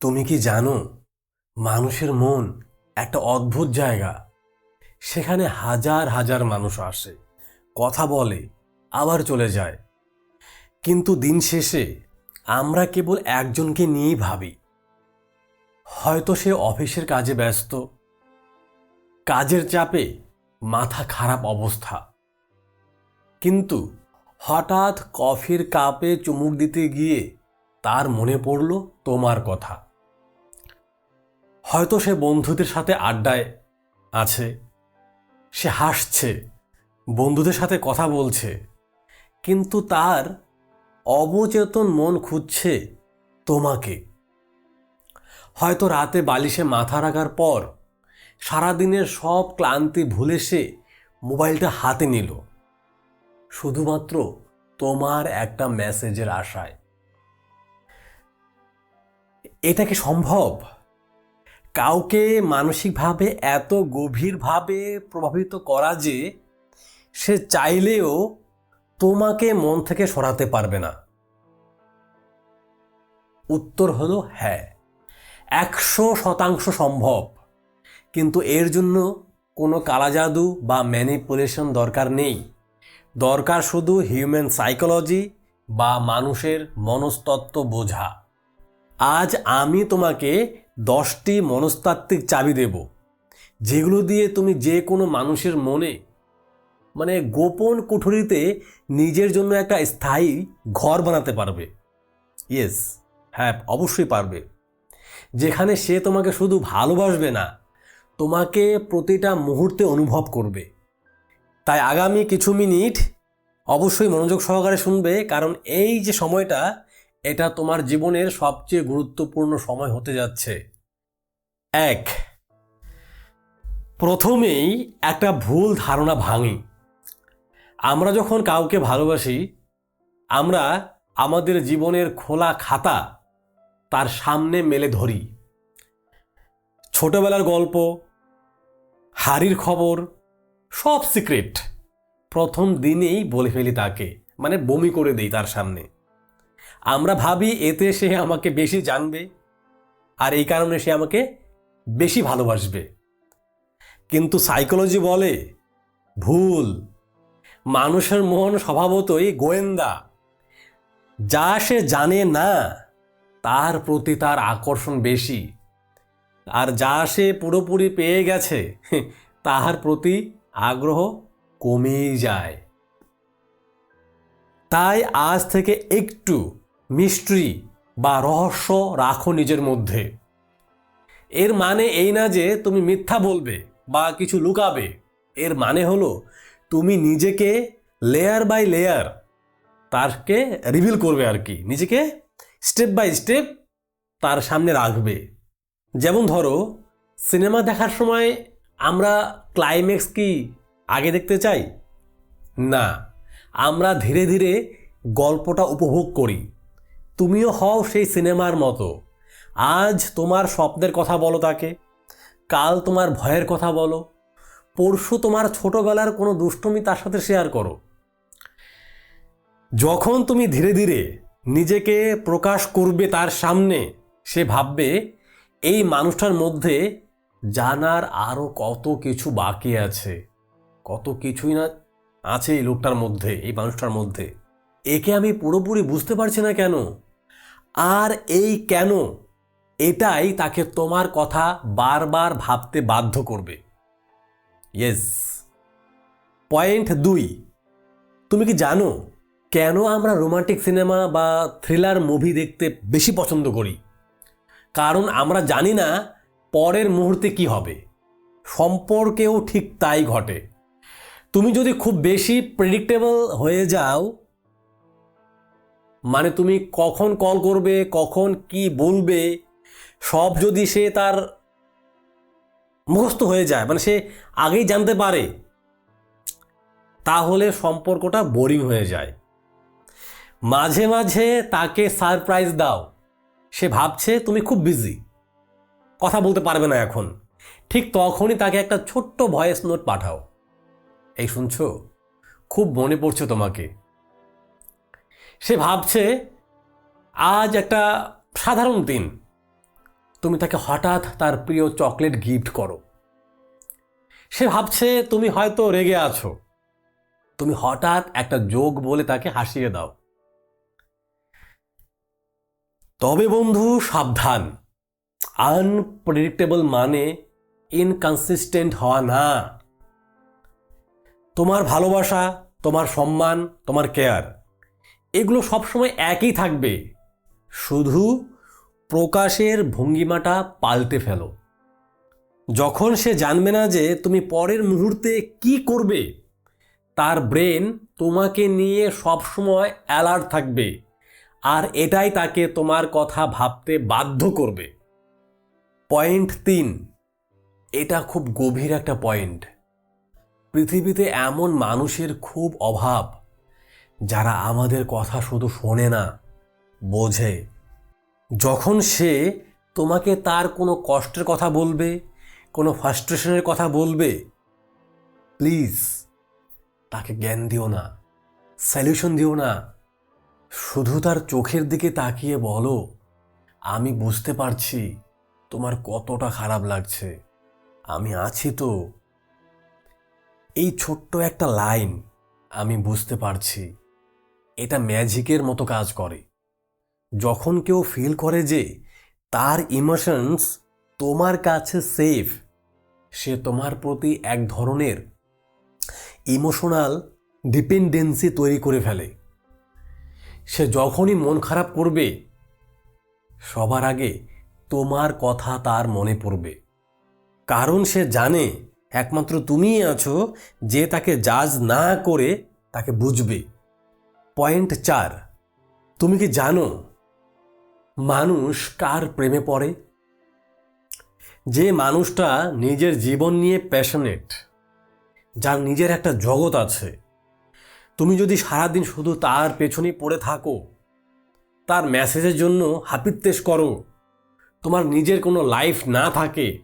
তুমি কি জানো, মানুষের মন একটা অদ্ভুত জায়গা। সেখানে হাজার হাজার মানুষ আসে, কথা বলে, আবার চলে যায়। কিন্তু দিন শেষে আমরা কেবল একজনকে নিয়েই ভাবি, হয়তো সে অফিসের কাজে ব্যস্ত। কাজের চাপে মাথা খারাপ অবস্থা। কিন্তু হঠাৎ কফির কাপে চুমুক দিতে গিয়ে তার মনে পড়ল তোমার কথা। হয়তো সে বন্ধুদের সাথে আড্ডায় আছে। সে হাসছে, বন্ধুদের সাথে কথা বলছে, কিন্তু তার অবচেতন মন খুঁজছে তোমাকে। হয়তো রাতে বালিশে মাথা রাখার পর সারাদিনের সব ক্লান্তি ভুলে সে মোবাইলটা হাতে নিল। শুধুমাত্র তোমার একটা মেসেজের আশায়। এটা কি সম্ভব? কাউকে মানসিকভাবে এত গভীরভাবে প্রভাবিত করা যে সে চাইলেও তোমাকে মন থেকে সরাতে পারবে না। উত্তর হলো হ্যাঁ। একশো শতাংশ সম্ভব। কিন্তু এর জন্য কোনো কালাজাদু বা ম্যানিপুলেশন দরকার নেই। দরকার শুধু হিউম্যান সাইকোলজি বা মানুষের মনস্তত্ত্ব বোঝা। আজ আমি তোমাকে দশটি মনস্তাত্ত্বিক চাবি দেব, যেগুলো দিয়ে তুমি যে কোনো মানুষের মনে মানে গোপন কুঠুরিতে নিজের জন্য একটা স্থায়ী ঘর বানাতে পারবে। ইয়েস হ্যাঁ অবশ্যই পারবে। যেখানে সে তোমাকে শুধু ভালোবাসবে না, তোমাকে প্রতিটা মুহূর্তে অনুভব করবে। তাই আগামী কিছু মিনিট অবশ্যই মনোযোগ সহকারে শুনবে, কারণ এই যে সময়টা এটা তোমার জীবনের সবচেয়ে গুরুত্বপূর্ণ সময় হতে যাচ্ছে। এক, প্রথমেই একটা ভুল ধারণা ভাঙি। আমরা যখন কাউকে ভালোবাসি, আমরা আমাদের জীবনের খোলা খাতা তার সামনে মেলে ধরি। ছোটবেলার গল্প হাড়ির খবর, সব সিক্রেট প্রথম দিনেই বলে ফেলি তাকে মানে বমি করে দেই তার সামনে। আমরা ভাবি এতে সে আমাকে বেশি জানবে আর এই কারণে সে আমাকে বেশি ভালোবাসবে। কিন্তু সাইকোলজি বলে, ভুল। মানুষের মন স্বভাবতই গোয়েন্দা। যা সে জানে না, তার প্রতি তার আকর্ষণ বেশি। আর যা সে পুরোপুরি পেয়ে গেছে, তাহার প্রতি আগ্রহ কমেই যায়। তাই আজ থেকে একটু মিস্ট্রি বা রহস্য রাখো নিজের মধ্যে। এর মানে এই না যে তুমি মিথ্যা বলবে বা কিছু লুকাবে। এর মানে হলো, তুমি নিজেকে লেয়ার বাই লেয়ার তারকে রিভিল করবে আর কি। নিজেকে স্টেপ বাই স্টেপ তার সামনে রাখবে। যেমন ধরো সিনেমা দেখার সময় আমরা ক্লাইম্যাক্স কি আগে দেখতে চাই? না, আমরা ধীরে ধীরে গল্পটা উপভোগ করি। তুমিও হও সেই সিনেমার মতো। আজ তোমার স্বপ্নের কথা বলো তাকে। কাল তোমার ভয়ের কথা বলো। পরশু তোমার ছোটবেলার কোনো দুষ্টমি তার সাথে শেয়ার করো। যখন তুমি ধীরে ধীরে নিজেকে প্রকাশ করবে তার সামনে, সে ভাববে, এই মানুষটার মধ্যে জানার আরও কত কিছু বাকি আছে। কত কিছুই না আছে এই লোকটার মধ্যে, এই মানুষটার মধ্যে। একে আমি পুরোপুরি বুঝতে পারছি না কেন? আর এই কেন? এটাই তাকে তোমার কথা বারবার ভাবতে বাধ্য করবে। ইয়েস পয়েন্ট দুই। তুমি কি জানো কেন আমরা রোমান্টিক সিনেমা বা থ্রিলার মুভি দেখতে বেশি পছন্দ করি? কারণ আমরা জানি না পরের মুহূর্তে কি হবে। সম্পর্কেও ঠিক তাই ঘটে। তুমি যদি খুব বেশি প্রেডিক্টেবল হয়ে যাও মানে তুমি কখন কল করবে, কখন কি বলবে, সব যদি সে তার মুখস্থ হয়ে যায় মানে সে আগেই জানতে পারে, তাহলে সম্পর্কটা বোরিং হয়ে যায়। মাঝে মাঝে তাকে সারপ্রাইজ দাও। সে ভাবছে তুমি খুব বিজি কথা বলতে পারবে না এখন। ঠিক তখনই তাকে একটা ছোট্ট ভয়েস নোট পাঠাও। এই শুনছো? খুব মনে পড়ছে তোমাকে। সে ভাবছে, আজ একটা সাধারণ দিন। তুমি তাকে হঠাৎ তার প্রিয় চকলেট গিফট করো। সে ভাবছে, তুমি হয়তো রেগে আছো। তুমি হঠাৎ একটা যোগ বলে তাকে হাসিয়ে দাও। তবে বন্ধু, সাবধান। আনপ্রেডিক্টেবল মানে ইনকনসিস্টেন্ট হওয়া না। তোমার ভালোবাসা, তোমার সম্মান, তোমার কেয়ার এগুলো সবসময় একই থাকবে। শুধু প্রকাশের ভঙ্গিমাটা পাল্টে ফেলো। যখন সে জানবে না যে তুমি পরের মুহূর্তে কি করবে, তার ব্রেন তোমাকে নিয়ে সবসময় অ্যালার্ট থাকবে আর এটাই তাকে তোমার কথা ভাবতে বাধ্য করবে। পয়েন্ট তিন। এটা খুব গভীর একটা পয়েন্ট। পৃথিবীতে এমন মানুষের খুব অভাব। যারা আমাদের কথা শুধু শোনে না, বোঝে। যখন সে তোমাকে তার কোনো কষ্টের কথা বলবে, কোনো ফ্রাস্ট্রেশনের কথা বলবে প্লিজ তাকে জ্ঞান দিও না সলিউশন দিও না। শুধু তার চোখের দিকে তাকিয়ে বলো, আমি বুঝতে পারছি তোমার কতটা খারাপ লাগছে, আমি আছি তো। এই ছোট্ট একটা লাইন আমি বুঝতে পারছি। এটা ম্যাজিকের মতো কাজ করে। যখন কেউ ফিল করে যে তার ইমোশনস তোমার কাছে সেফ সে তোমার প্রতি এক ধরনের ইমোশনাল ডিপেন্ডেন্সি তৈরি করে ফেলে। সে যখনই মন খারাপ করবে, সবার আগে তোমার কথা তার মনে পড়বে। কারণ সে জানে, একমাত্র তুমিই আছো যে তাকে জাজ না করে তাকে বুঝবে। পয়েন্ট চার। তুমি কি জানো মানুষ কার প্রেমে পড়ে? যে মানুষটা নিজের জীবন নিয়ে প্যাশনেট যার নিজের একটা জগৎ আছে। তুমি যদি সারাদিন শুধু তার পেছনেই পড়ে থাকো, তার মেসেজের জন্য হাপিত্তেশ করো, তোমার নিজের কোনো লাইফ না থাকে,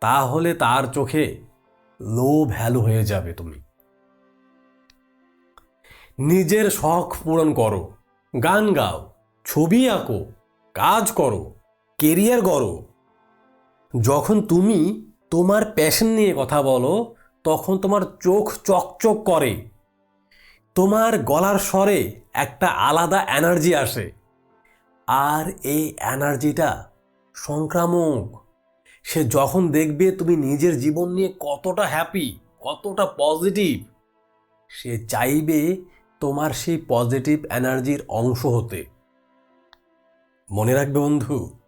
তাহলে তার চোখে লো ভ্যালু হয়ে যাবে তুমি। নিজের শখ পূরণ করো। গান গাও, ছবি আঁকো, কাজ করো কেরিয়ার গড়ো। যখন তুমি তোমার প্যাশন নিয়ে কথা বলো, তখন তোমার চোখ চকচক করে। তোমার গলার স্বরে একটা আলাদা এনার্জি আসে। আর এই এনার্জিটা সংক্রামক। সে যখন দেখবে তুমি নিজের জীবন নিয়ে কতটা হ্যাপি কতটা পজিটিভ সে চাইবে তোমার সেই পজিটিভ এনার্জির অংশ হতে। মনে রাখবে বন্ধু,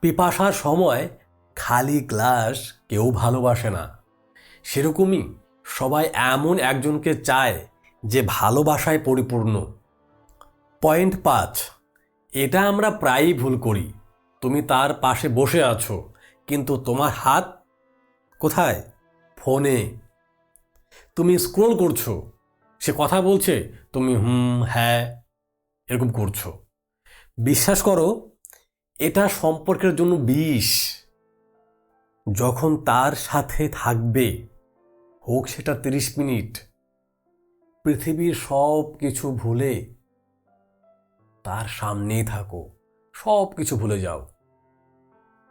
পিপাসার সময় খালি গ্লাস কেউ ভালোবাসে না। সেরকমই সবাই এমন একজনকে চায় যে ভালোবাসায় পরিপূর্ণ। পয়েন্ট পাঁচ, এটা আমরা প্রায়ই ভুল করি। তুমি তার পাশে বসে আছো, কিন্তু তোমার হাত কোথায়? ফোনে। তুমি স্ক্রোল করছ সে কথা বলছে, তুমি হুম হ্যাঁ এরকম করছ। বিশ্বাস করো, এটা সম্পর্কের জন্য বিষ। যখন তার সাথে থাকবে, হোক সেটা তিরিশ মিনিট, পৃথিবীর সব কিছু ভুলে তার সামনেই থাকো সব কিছু ভুলে যাও।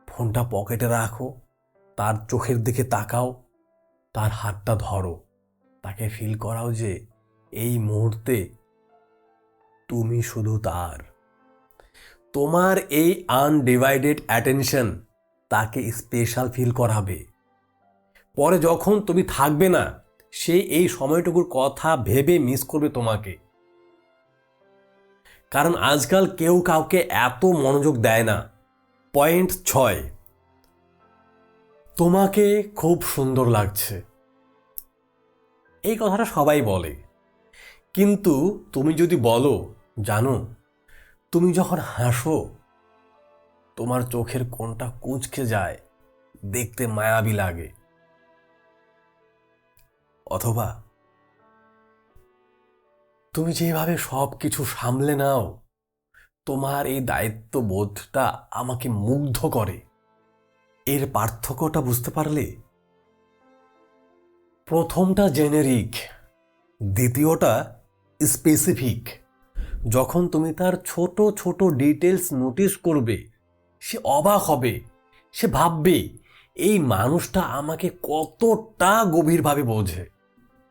ফোনটা পকেটে রাখো, তার চোখের দিকে তাকাও, তার হাতটা ধরো, তাকে ফিল করাও যে এই মুহূর্তে তুমি শুধু তার। তোমার এই আনডিভাইডেড অ্যাটেনশন তাকে স্পেশাল ফিল করাবে। পরে যখন তুমি থাকবে না, সে এই সময়টুকুর কথা ভেবে মিস করবে তোমাকে। কারণ আজকাল কেউ কাউকে এত মনোযোগ দেয় না। পয়েন্ট ছয়, তোমাকে খুব সুন্দর লাগছে। এই কথাটা সবাই বলে। কিন্তু তুমি যদি বলো, জানো, তুমি যখন হাসো, তোমার চোখের কোনটা কুঁচকে যায়, দেখতে মায়াবী লাগে। অথবা তুমি যেভাবে সব কিছু সামলে নাও, তোমার এই দায়িত্ববোধটা আমাকে মুগ্ধ করে। এর পার্থক্যটা বুঝতে পারলে? প্রথমটা জেনেরিক, দ্বিতীয়টা স্পেসিফিক যখন তুমি তার ছোট ছোট ডিটেলস নোটিস করবে, সে অবাক হবে। সে ভাববে, এই মানুষটা আমাকে কতটা গভীরভাবে বোঝে,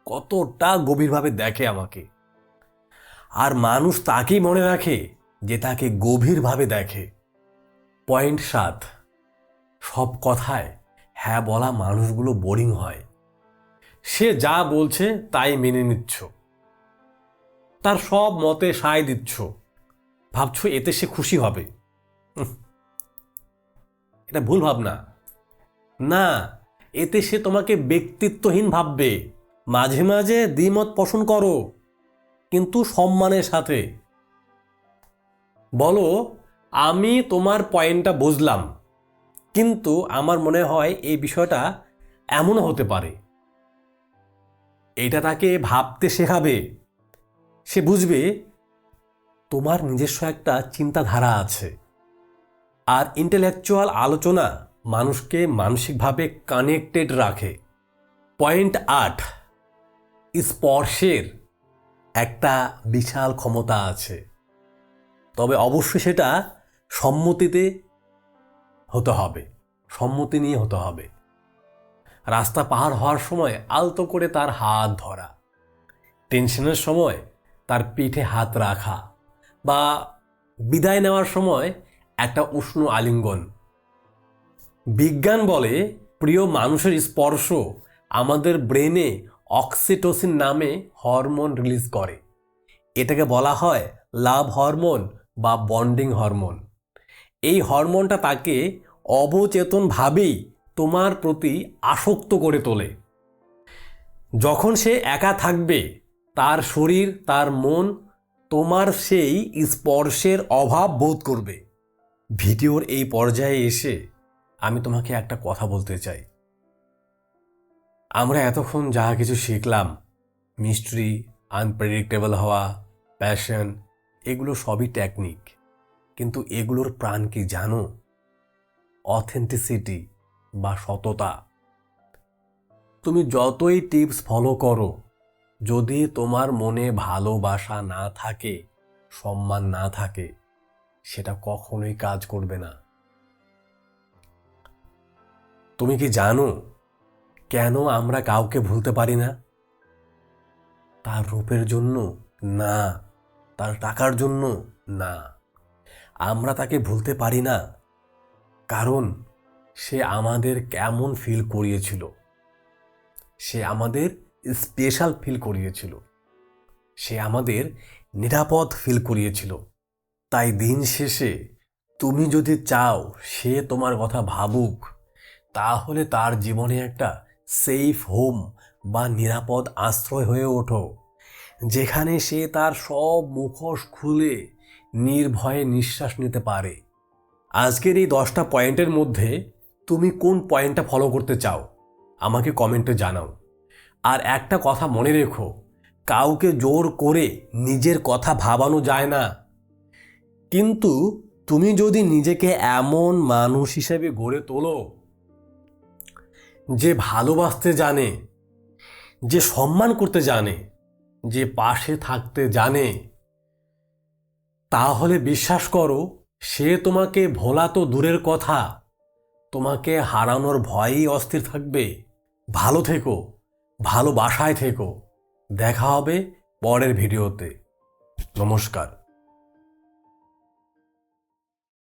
কতটা গভীরভাবে দেখে আমাকে। আর মানুষ তাকেই মনে রাখে যে তাকে গভীরভাবে দেখে। পয়েন্ট সাত। সব কথায় হ্যাঁ বলা মানুষগুলো বোরিং হয়। সে যা বলছে তাই মেনে নিচ্ছ। তার সব মতে সায় দিচ্ছ। ভাবছ এতে সে খুশি হবে। এটা ভুল ভাবনা। না, এতে সে তোমাকে ব্যক্তিত্বহীন ভাববে। মাঝে মাঝে দ্বিমত পোষণ করো, কিন্তু সম্মানের সাথে। বলো, আমি তোমার পয়েন্টটা বুঝলাম, কিন্তু আমার মনে হয় এই বিষয়টা এমনও হতে পারে। এটা তাকে ভাবতে শেখাবে। সে বুঝবে তোমার নিজস্ব একটা চিন্তাধারা আছে। আর ইন্টেলেকচুয়াল আলোচনা মানুষকে মানসিকভাবে কানেক্টেড রাখে। পয়েন্ট আট, স্পর্শের একটা বিশাল ক্ষমতা আছে। তবে অবশ্যই সেটা সম্মতিতে হতে হবে, সম্মতি নিয়ে হতে হবে। রাস্তা পাহাড় হওয়ার সময় আলতো করে তার হাত ধরা। টেনশনের সময় তার পিঠে হাত রাখা বা বিদায় নেওয়ার সময় একটা উষ্ণ আলিঙ্গন। বিজ্ঞান বলে প্রিয় মানুষের স্পর্শ আমাদের ব্রেনে অক্সিটোসিন নামে হরমোন রিলিজ করে। এটাকে বলা হয় লাভ হরমোন বা বন্ডিং হরমোন। এই হরমোনটা তাকে অবচেতনভাবেই তোমার প্রতি আসক্ত করে তোলে। যখন সে একা থাকবে তার শরীর, তার মন, তোমার সেই স্পর্শের অভাব বোধ করবে। ভিডিওর এই পর্যায়ে এসে আমি তোমাকে একটা কথা বলতে চাই। আমরা এতক্ষণ যা কিছু শিখলাম, মিস্ট্রি, আনপ্রেডিক্টেবল হওয়া, প্যাশন, এগুলো সবই টেকনিক। কিন্তু এগুলোর প্রাণ কি জানো? অথেন্টিসিটি বা সততা। তুমি যতই টিপস ফলো করো যদি তোমার মনে ভালোবাসা না থাকে, সম্মান না থাকে, সেটা কখনোই কাজ করবে না। তুমি কি জানো কেন আমরা কাউকে ভুলতে পারি না? তার রূপের জন্য না, তার টাকার জন্য না। আমরা তাকে ভুলতে পারি না, কারণ সে আমাদের কেমন ফিল করিয়েছিল। সে আমাদের স্পেশাল ফিল করিয়েছিল। সে আমাদের নিরাপদ ফিল করিয়েছিল। তাই দিন শেষে তুমি যদি চাও সে তোমার কথা ভাবুক, তাহলে তার জীবনে একটা সেফ হোম বা নিরাপদ আশ্রয় হয়ে ওঠো, যেখানে সে তার সব মুখোশ খুলে নির্ভয়ে নিঃশ্বাস নিতে পারে। আজকের এই দশটা পয়েন্টের মধ্যে তুমি কোন পয়েন্টটা ফলো করতে চাও, আমাকে কমেন্টে জানাও। আর একটা কথা মনে রেখো, কাউকে জোর করে নিজের কথা ভাবানো যায় না। কিন্তু তুমি যদি নিজেকে এমন মানুষ হিসেবে গড়ে তোলো, যে ভালোবাসতে জানে, যে সম্মান করতে জানে, যে পাশে থাকতে জানে, তাহলে বিশ্বাস করো, সে তোমাকে ভোলা তো দূরের কথা, তোমাকে হারানোর ভয়েই অস্থির থাকবে। ভালো থেকো। ভালোবাসায় থেকো। দেখা হবে পরের ভিডিওতে। নমস্কার।